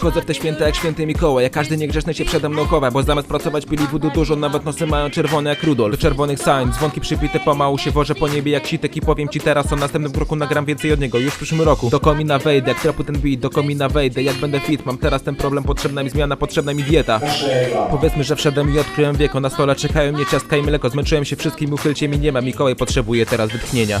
Wchodzę w te święta jak święty Mikołaj, a każdy niegrzeczny się przede mną chowa, bo zamiast pracować pili wudu dużo, nawet nosy mają czerwone jak Rudolf. Do czerwonych sań, dzwonki przypite pomału się wożę po niebie jak sitek i powiem ci teraz o następnym kroku nagram więcej od niego, już w przyszłym roku. Do komina wejdę, jak trapu ten beat, do komina wejdę, jak będę fit, mam teraz ten problem, potrzebna mi zmiana, potrzebna mi dieta. Powiedzmy, że wszedłem i odkryłem wieko, na stole czekają mnie ciastka i mleko, zmęczyłem się wszystkim, uchylcie mi nie ma, Mikołaj potrzebuje teraz wytchnienia.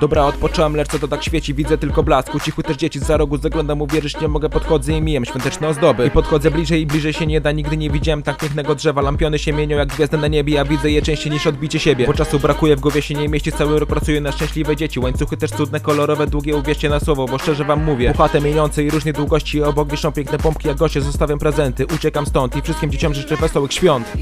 Dobra, odpocząłem, lecz co to tak świeci, widzę tylko blask. Ucichły też dzieci za rogu, zaglądam, uwierzyć nie mogę, podchodzę i mijam świąteczne ozdoby. I podchodzę bliżej i bliżej się nie da, nigdy nie widziałem tak pięknego drzewa. Lampiony się mienią jak gwiazdy na niebie, a widzę je częściej niż odbicie siebie. Bo czasu brakuje, w głowie się nie mieści, cały rok pracuję na szczęśliwe dzieci. Łańcuchy też cudne, kolorowe, długie, uwierzcie na słowo, bo szczerze wam mówię. Puchate, mieniące i różnej długości, obok wieszą piękne pompki, jak goście zostawiam prezenty. Uciekam stąd i wszystkim dzieciom życzę wesołych świąt.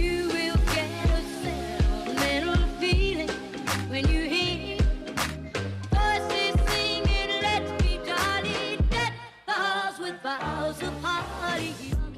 bazı Paris